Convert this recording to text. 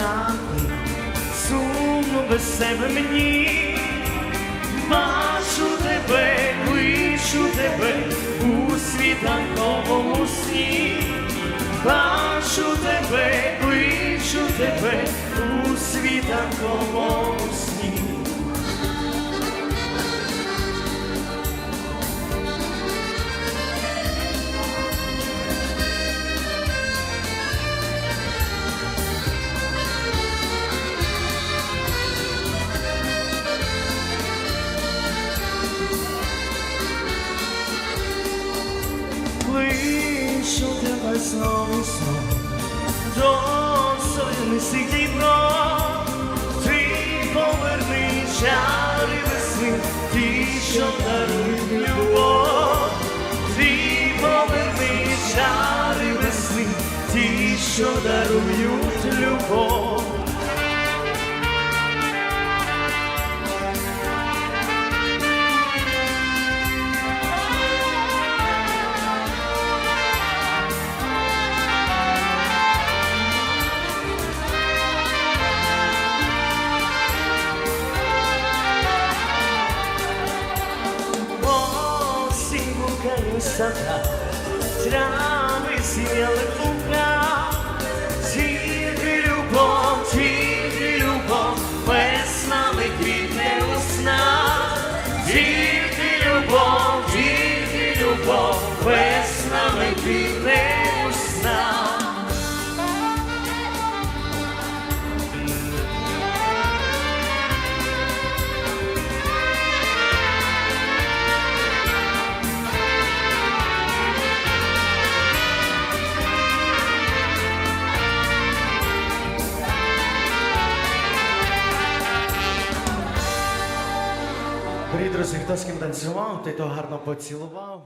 життя, сумно без себе мені, бачу тебе, кличу тебе у світанковому сні, бачу тебе, кличу тебе у світанковому. Кличу тебе знову знову до солоних дібро, ти поверни чари весни, ті, що дарують любов, ти поверни чари весни, ті, що дарують любов. Сада, трави сіяли лука, тільки любов, тільки любов, веснами квітне усна, тільки любов, тільки любов, веснами квітне Привіт, друзі, хто з ким танцював, той то гарно поцілував.